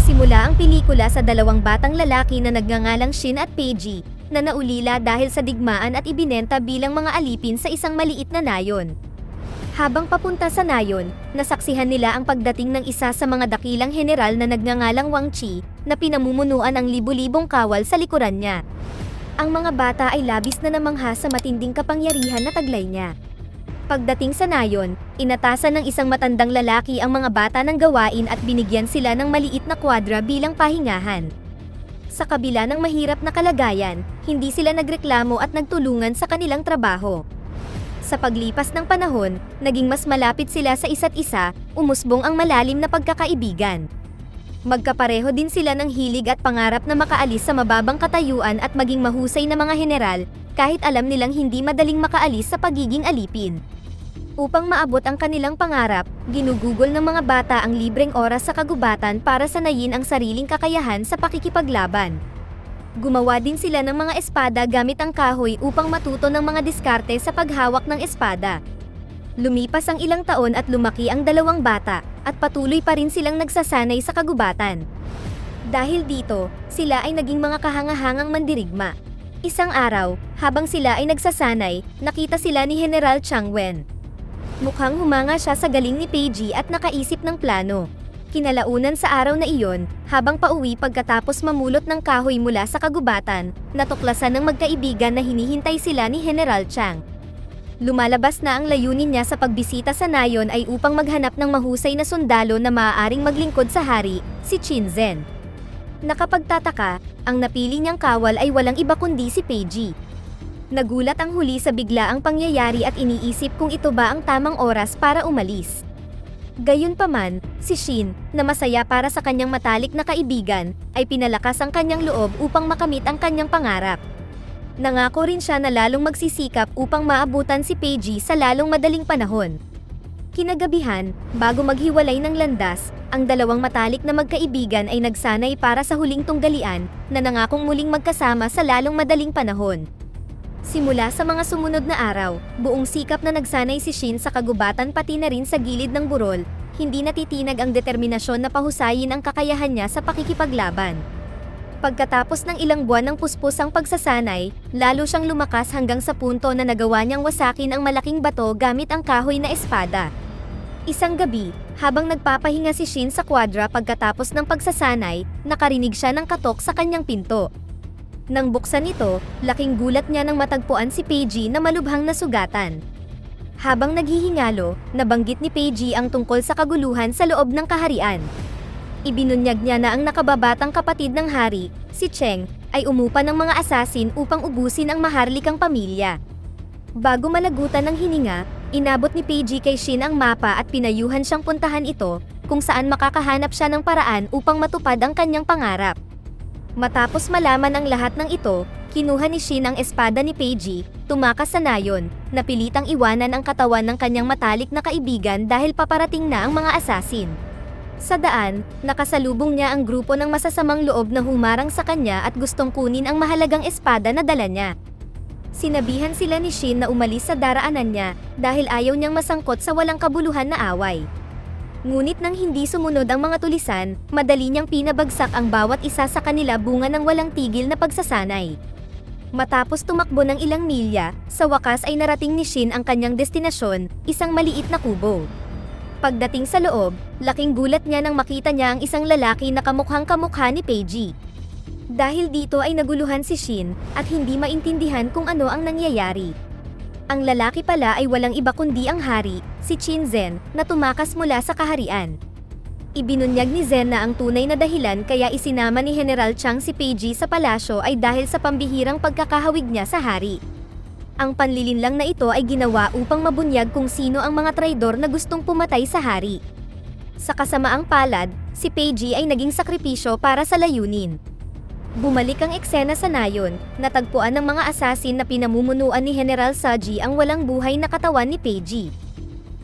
Nagsimula ang pelikula sa dalawang batang lalaki na nagngangalang Shin at Peiji, na naulila dahil sa digmaan at ibinenta bilang mga alipin sa isang maliit na nayon. Habang papunta sa nayon, nasaksihan nila ang pagdating ng isa sa mga dakilang general na nagngangalang Wang Chi, na pinamumunuan ang libu-libong kawal sa likuran niya. Ang mga bata ay labis na namangha sa matinding kapangyarihan na taglay niya. Pagdating sa nayon, inatasan ng isang matandang lalaki ang mga bata ng gawain at binigyan sila ng maliit na kwadra bilang pahingahan. Sa kabila ng mahirap na kalagayan, hindi sila nagreklamo at nagtulungan sa kanilang trabaho. Sa paglipas ng panahon, naging mas malapit sila sa isa't isa, umusbong ang malalim na pagkakaibigan. Magkapareho din sila ng hilig at pangarap na makaalis sa mababang katayuan at maging mahusay na mga general, kahit alam nilang hindi madaling makaalis sa pagiging alipin. Upang maabot ang kanilang pangarap, ginugugol ng mga bata ang libreng oras sa kagubatan para sanayin ang sariling kakayahan sa pakikipaglaban. Gumawa din sila ng mga espada gamit ang kahoy upang matuto ng mga diskarte sa paghawak ng espada. Lumipas ang ilang taon at lumaki ang dalawang bata, at patuloy pa rin silang nagsasanay sa kagubatan. Dahil dito, sila ay naging mga kahangahangang mandirigma. Isang araw, habang sila ay nagsasanay, nakita sila ni General Chang Wen. Mukhang humanga siya sa galing ni Peiji at nakaisip ng plano. Kinalaunan sa araw na iyon, habang pauwi pagkatapos mamulot ng kahoy mula sa kagubatan, natuklasan ng magkaibigan na hinihintay sila ni General Chang. Lumalabas na ang layunin niya sa pagbisita sa nayon ay upang maghanap ng mahusay na sundalo na maaaring maglingkod sa hari, si Qin Zhen. Nakapagtataka, ang napili niyang kawal ay walang iba kundi si Peiji. Nagulat ang huli sa biglaang pangyayari at iniisip kung ito ba ang tamang oras para umalis. Gayunpaman, si Shin, na masaya para sa kanyang matalik na kaibigan, ay pinalakas ang kanyang loob upang makamit ang kanyang pangarap. Nangako rin siya na lalong magsisikap upang maabutan si Peiji sa lalong madaling panahon. Kinagabihan, bago maghiwalay ng landas, ang dalawang matalik na magkaibigan ay nagsanay para sa huling tunggalian na nangakong muling magkasama sa lalong madaling panahon. Simula sa mga sumunod na araw, buong sikap na nagsanay si Shin sa kagubatan pati na rin sa gilid ng burol, hindi natitinag ang determinasyon na pahusayin ang kakayahan niya sa pakikipaglaban. Pagkatapos ng ilang buwan ng puspos-ang pagsasanay, lalo siyang lumakas hanggang sa punto na nagawa niyang wasakin ang malaking bato gamit ang kahoy na espada. Isang gabi, habang nagpapahinga si Shin sa kwadra pagkatapos ng pagsasanay, nakarinig siya ng katok sa kanyang pinto. Nang buksan ito, laking gulat niya nang matagpuan si Peiji na malubhang nasugatan. Habang naghihingalo, nabanggit ni Peiji ang tungkol sa kaguluhan sa loob ng kaharian. Ibinunyag niya na ang nakababatang kapatid ng hari, si Cheng, ay umupa ng mga asasin upang ubusin ang maharlikang pamilya. Bago malagutan ng hininga, inabot ni Peiji kay Shin ang mapa at pinayuhan siyang puntahan ito, kung saan makakahanap siya ng paraan upang matupad ang kanyang pangarap. Matapos malaman ang lahat ng ito, kinuha ni Shin ang espada ni Peiji, tumakas sa nayon, napilitang iwanan ang katawan ng kanyang matalik na kaibigan dahil paparating na ang mga asasin. Sa daan, nakasalubong niya ang grupo ng masasamang loob na humarang sa kanya at gustong kunin ang mahalagang espada na dala niya. Sinabihan sila ni Shin na umalis sa daraanan niya dahil ayaw niyang masangkot sa walang kabuluhan na away. Ngunit nang hindi sumunod ang mga tulisan, madali niyang pinabagsak ang bawat isa sa kanila bunga ng walang tigil na pagsasanay. Matapos tumakbo ng ilang milya, sa wakas ay narating ni Shin ang kanyang destinasyon, isang maliit na kubo. Pagdating sa loob, laking gulat niya nang makita niya ang isang lalaki na kamukhang kamukha ni Peiji. Dahil dito ay naguluhan si Shin at hindi maintindihan kung ano ang nangyayari. Ang lalaki pala ay walang iba kundi ang hari, si Qin Zhen, na tumakas mula sa kaharian. Ibinunyag ni Zen na ang tunay na dahilan kaya isinama ni General Chang si Peiji sa palasyo ay dahil sa pambihirang pagkakahawig niya sa hari. Ang panlilinlang na ito ay ginawa upang mabunyag kung sino ang mga traidor na gustong pumatay sa hari. Sa kasamaang palad, si Peiji ay naging sakripisyo para sa layunin. Bumalik ang eksena sa nayon, natagpuan ng mga asasin na pinamumunuan ni General Saji ang walang buhay na katawan ni Peiji.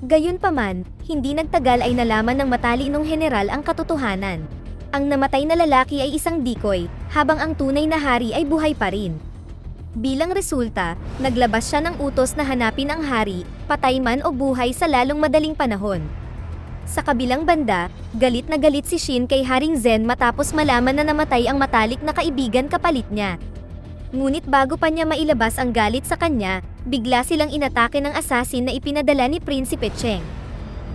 Gayunpaman, hindi nagtagal ay nalaman ng matalinong general ang katotohanan. Ang namatay na lalaki ay isang decoy, habang ang tunay na hari ay buhay pa rin. Bilang resulta, naglabas siya ng utos na hanapin ang hari, patay man o buhay sa lalong madaling panahon. Sa kabilang banda, galit na galit si Shin kay Haring Zen matapos malaman na namatay ang matalik na kaibigan kapalit niya. Ngunit bago pa niya mailabas ang galit sa kanya, bigla silang inatake ng assassin na ipinadala ni Prinsipe Cheng.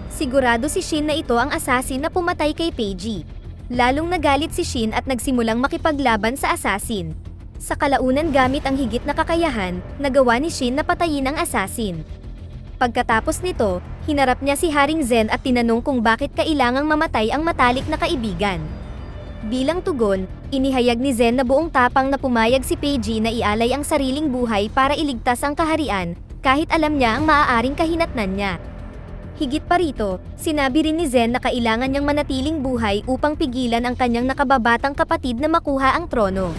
Sigurado si Shin na ito ang assassin na pumatay kay Peiji. Lalong nagalit si Shin at nagsimulang makipaglaban sa assassin. Sa kalaunan gamit ang higit na kakayahan, nagawa ni Shin na patayin ang assassin. Pagkatapos nito, hinarap niya si Haring Zen at tinanong kung bakit kailangang mamatay ang matalik na kaibigan. Bilang tugon, inihayag ni Zen na buong tapang na pumayag si Peiji na ialay ang sariling buhay para iligtas ang kaharian, kahit alam niya ang maaaring kahinatnan niya. Higit pa rito, sinabi rin ni Zen na kailangan niyang manatiling buhay upang pigilan ang kanyang nakababatang kapatid na makuha ang trono.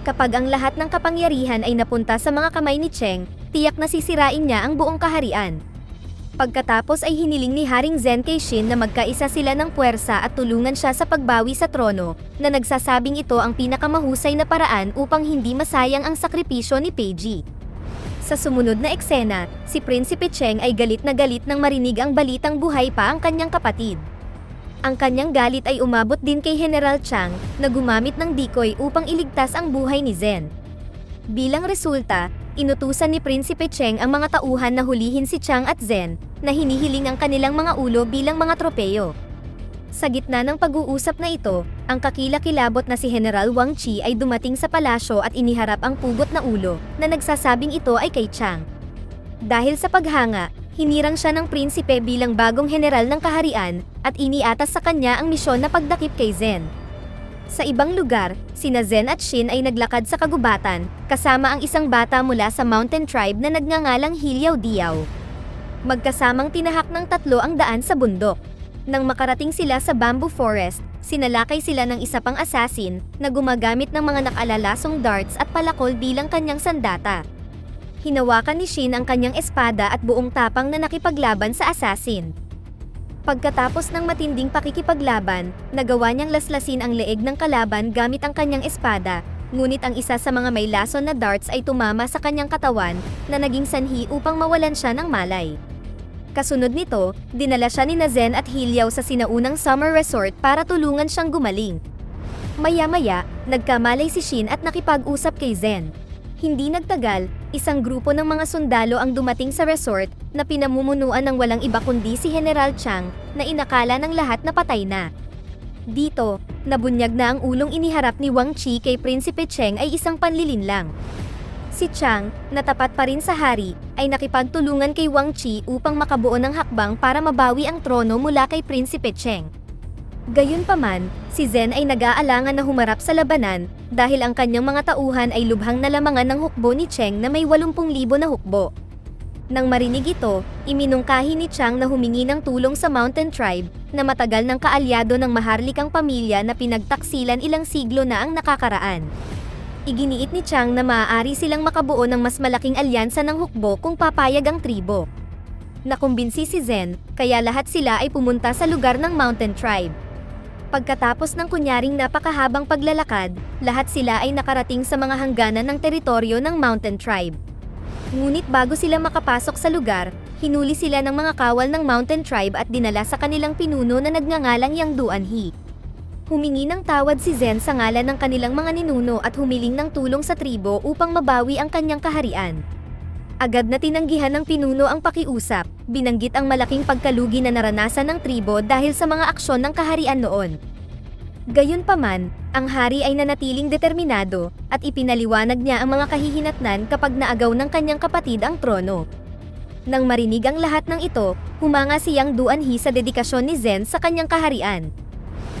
Kapag ang lahat ng kapangyarihan ay napunta sa mga kamay ni Cheng, tiyak na sisirain niya ang buong kaharian. Pagkatapos ay hiniling ni Haring Zen kay Shin na magkaisa sila ng puwersa at tulungan siya sa pagbawi sa trono, na nagsasabing ito ang pinakamahusay na paraan upang hindi masayang ang sakripisyo ni Peiji. Sa sumunod na eksena, si Prinsipe Cheng ay galit na galit nang marinig ang balitang buhay pa ang kanyang kapatid. Ang kanyang galit ay umabot din kay General Chang, na gumamit ng decoy upang iligtas ang buhay ni Zen. Bilang resulta, inutusan ni Prinsipe Cheng ang mga tauhan na hulihin si Chang at Zen, na hinihiling ang kanilang mga ulo bilang mga tropeyo. Sa gitna ng pag-uusap na ito, ang kakilakilabot na si General Wang Chi ay dumating sa palasyo at iniharap ang pugot na ulo, na nagsasabing ito ay kay Chang. Dahil sa paghanga, hinirang siya ng prinsipe bilang bagong general ng kaharian, at iniatas sa kanya ang misyon na pagdakip kay Zen. Sa ibang lugar, sina Zen at Shin ay naglakad sa kagubatan, kasama ang isang bata mula sa mountain tribe na nagngangalang Hilyaw Diyaw. Magkasamang tinahak ng tatlo ang daan sa bundok. Nang makarating sila sa bamboo forest, sinalakay sila ng isa pang assassin na gumagamit ng mga nakalalasong darts at palakol bilang kanyang sandata. Hinawakan ni Shin ang kanyang espada at buong tapang na nakipaglaban sa assassin. Pagkatapos ng matinding pakikipaglaban, nagawa niyang laslasin ang leeg ng kalaban gamit ang kanyang espada, ngunit ang isa sa mga may lason na darts ay tumama sa kanyang katawan na naging sanhi upang mawalan siya ng malay. Kasunod nito, dinala siya ni Nazen at Hilyaw sa sinaunang summer resort para tulungan siyang gumaling. Maya-maya, nagkamalay si Shin at nakipag-usap kay Zen. Hindi nagtagal, isang grupo ng mga sundalo ang dumating sa resort na pinamumunuan ng walang iba kundi si General Chang na inakala ng lahat na patay na. Dito, nabunyag na ang ulong iniharap ni Wang Chi kay Prinsipe Cheng ay isang panlilinlang. Si Chang, na tapat pa rin sa hari, ay nakipagtulungan kay Wang Chi upang makabuo ng hakbang para mabawi ang trono mula kay Prinsipe Cheng. Gayunpaman, si Zen ay nag-aalangan na humarap sa labanan dahil ang kanyang mga tauhan ay lubhang nalamangan ng hukbo ni Cheng na may 80,000 na hukbo. Nang marinig ito, iminungkahi ni Chang na humingi ng tulong sa Mountain Tribe na matagal ng kaalyado ng maharlikang pamilya na pinagtaksilan ilang siglo na ang nakakaraan. Iginiit ni Chang na maaari silang makabuo ng mas malaking alyansa ng hukbo kung papayag ang tribo. Nakumbinsi si Zen, kaya lahat sila ay pumunta sa lugar ng Mountain Tribe. Pagkatapos ng kunyaring napakahabang paglalakad, lahat sila ay nakarating sa mga hangganan ng teritoryo ng Mountain Tribe. Ngunit bago sila makapasok sa lugar, hinuli sila ng mga kawal ng Mountain Tribe at dinala sa kanilang pinuno na nagngangalang Yang Duanhi. Humingi ng tawad si Zen sa ngalan ng kanilang mga ninuno at humiling ng tulong sa tribo upang mabawi ang kanyang kaharian. Agad na tinanggihan ng pinuno ang pakiusap, binanggit ang malaking pagkalugi na naranasan ng tribo dahil sa mga aksyon ng kaharian noon. Gayunpaman, ang hari ay nanatiling determinado at ipinaliwanag niya ang mga kahihinatnan kapag naagaw ng kanyang kapatid ang trono. Nang marinig ang lahat ng ito, humanga si Yang Duanhi sa dedikasyon ni Zen sa kanyang kaharian.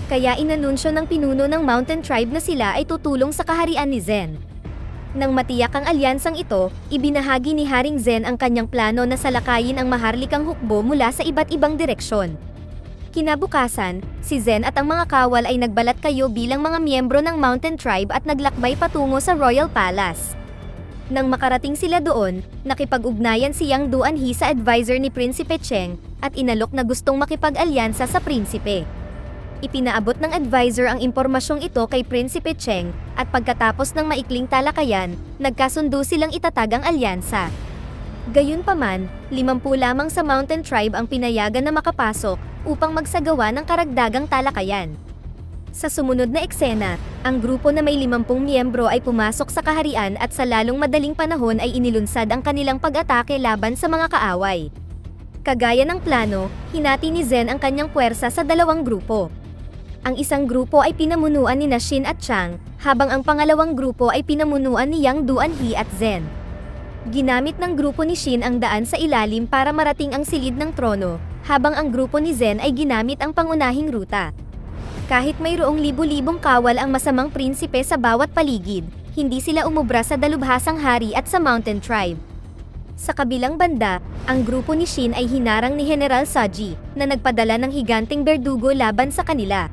Kaya inanunsyo ng pinuno ng Mountain Tribe na sila ay tutulong sa kaharian ni Zen. Nang matiyak ang alyansang ito, ibinahagi ni Haring Zen ang kanyang plano na salakayin ang maharlikang hukbo mula sa iba't ibang direksyon. Kinabukasan, si Zen at ang mga kawal ay nagbalat kayo bilang mga miyembro ng Mountain Tribe at naglakbay patungo sa Royal Palace. Nang makarating sila doon, nakipag-ugnayan si Yang Duanhi sa advisor ni Prinsipe Cheng at inalok na gustong makipag-alyansa sa prinsipe. Ipinaabot ng advisor ang impormasyong ito kay Prinsipe Cheng at pagkatapos ng maikling talakayan, nagkasundo silang itatag ang alyansa. Gayunpaman, 50 lamang sa Mountain Tribe ang pinayagan na makapasok upang magsagawa ng karagdagang talakayan. Sa sumunod na eksena, ang grupo na may 50 miyembro ay pumasok sa kaharian at sa lalong madaling panahon ay inilunsad ang kanilang pag-atake laban sa mga kaaway. Kagaya ng plano, hinati ni Zen ang kanyang puwersa sa dalawang grupo. Ang isang grupo ay pinamunuan ni Shin at Chang, habang ang pangalawang grupo ay pinamunuan ni Yang Duanhee at Zen. Ginamit ng grupo ni Shin ang daan sa ilalim para marating ang silid ng trono, habang ang grupo ni Zen ay ginamit ang pangunahing ruta. Kahit mayroong libu-libong kawal ang masamang prinsipe sa bawat paligid, hindi sila umubra sa dalubhasang hari at sa mountain tribe. Sa kabilang banda, ang grupo ni Shin ay hinarang ni General Saji, na nagpadala ng higanting berdugo laban sa kanila.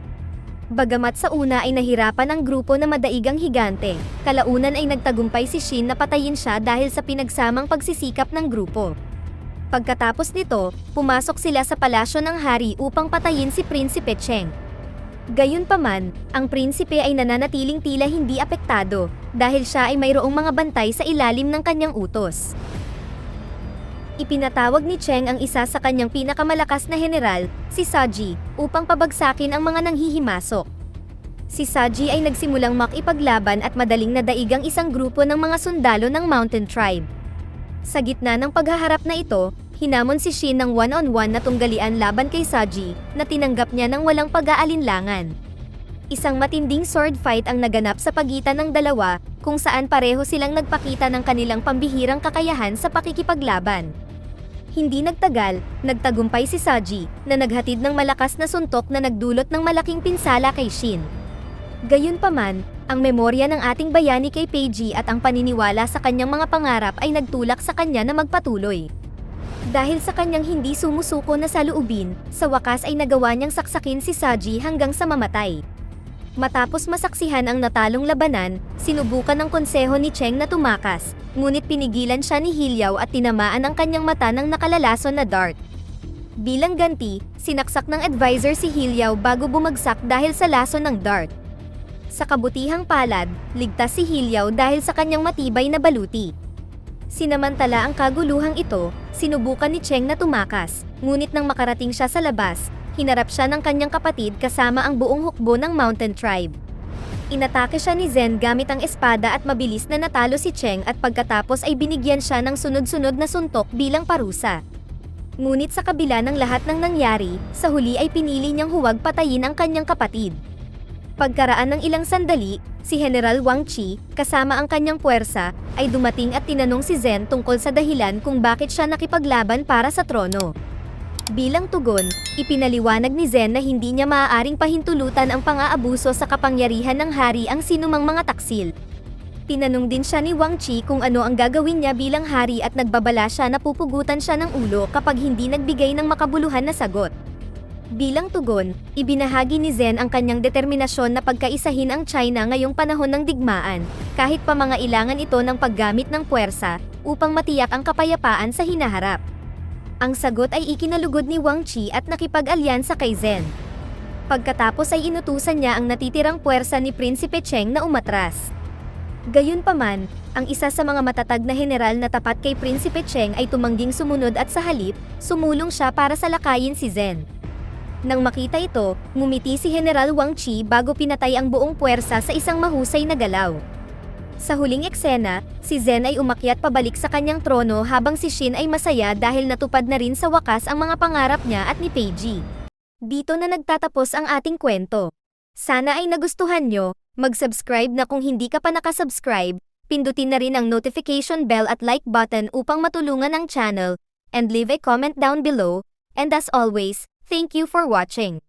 Bagamat sa una ay nahirapan ang grupo na madaigang higante, kalaunan ay nagtagumpay si Shin na patayin siya dahil sa pinagsamang pagsisikap ng grupo. Pagkatapos nito, pumasok sila sa palasyo ng hari upang patayin si Prinsipe Cheng. Gayunpaman, ang prinsipe ay nananatiling tila hindi apektado dahil siya ay mayroong mga bantay sa ilalim ng kanyang utos. Ipinatawag ni Cheng ang isa sa kanyang pinakamalakas na general, si Saji, upang pabagsakin ang mga nanghihimasok. Si Saji ay nagsimulang makipaglaban at madaling nadaigang isang grupo ng mga sundalo ng Mountain Tribe. Sa gitna ng paghaharap na ito, hinamon si Shin ng one-on-one na tunggalian laban kay Saji, na tinanggap niya ng walang pag-aalinlangan. Isang matinding sword fight ang naganap sa pagitan ng dalawa, kung saan pareho silang nagpakita ng kanilang pambihirang kakayahan sa pakikipaglaban. Hindi nagtagal, nagtagumpay si Saji, na naghatid ng malakas na suntok na nagdulot ng malaking pinsala kay Shin. Gayunpaman, ang memorya ng ating bayani kay Peiji at ang paniniwala sa kanyang mga pangarap ay nagtulak sa kanya na magpatuloy. Dahil sa kanyang hindi sumusuko na saluubin, sa wakas ay nagawa niyang saksakin si Saji hanggang sa mamatay. Matapos masaksihan ang natalong labanan, sinubukan ng konseho ni Cheng na tumakas, ngunit pinigilan siya ni Hilyaw at tinamaan ang kanyang mata ng nakalalason na dart. Bilang ganti, sinaksak ng advisor si Hilyaw bago bumagsak dahil sa lason ng dart. Sa kabutihang palad, ligtas si Hilyaw dahil sa kanyang matibay na baluti. Sinamantala ang kaguluhang ito, sinubukan ni Cheng na tumakas, ngunit nang makarating siya sa labas, hinarap siya ng kanyang kapatid kasama ang buong hukbo ng Mountain Tribe. Inatake siya ni Zen gamit ang espada at mabilis na natalo si Cheng at pagkatapos ay binigyan siya ng sunod-sunod na suntok bilang parusa. Ngunit sa kabila ng lahat ng nangyari, sa huli ay pinili niyang huwag patayin ang kanyang kapatid. Pagkaraan ng ilang sandali, si General Wang Chi, kasama ang kanyang puwersa, ay dumating at tinanong si Zen tungkol sa dahilan kung bakit siya nakipaglaban para sa trono. Bilang tugon, ipinaliwanag ni Zen na hindi niya maaaring pahintulutan ang pang-aabuso sa kapangyarihan ng hari ang sinumang mga taksil. Tinanong din siya ni Wang Chi kung ano ang gagawin niya bilang hari at nagbabala siya na pupugutan siya ng ulo kapag hindi nagbigay ng makabuluhan na sagot. Bilang tugon, ibinahagi ni Zen ang kanyang determinasyon na pagkaisahin ang China ngayong panahon ng digmaan, kahit pa mga ilangan ito ng paggamit ng puwersa, upang matiyak ang kapayapaan sa hinaharap. Ang sagot ay ikinalugod ni Wang Chi at nakipag-alyansa kay Zen. Pagkatapos ay inutusan niya ang natitirang puwersa ni Prinsipe Cheng na umatras. Gayunpaman, ang isa sa mga matatag na general na tapat kay Prinsipe Cheng ay tumangging sumunod at sa halip, sumulong siya para salakayin si Zen. Nang makita ito, ngumiti si General Wang Chi bago pinatay ang buong puwersa sa isang mahusay na galaw. Sa huling eksena, si Zen ay umakyat pabalik sa kanyang trono habang si Shin ay masaya dahil natupad na rin sa wakas ang mga pangarap niya at ni Peiji. Dito na nagtatapos ang ating kwento. Sana ay nagustuhan nyo, mag-subscribe na kung hindi ka pa nakasubscribe, pindutin na rin ang notification bell at like button upang matulungan ang channel, and leave a comment down below, and as always, thank you for watching.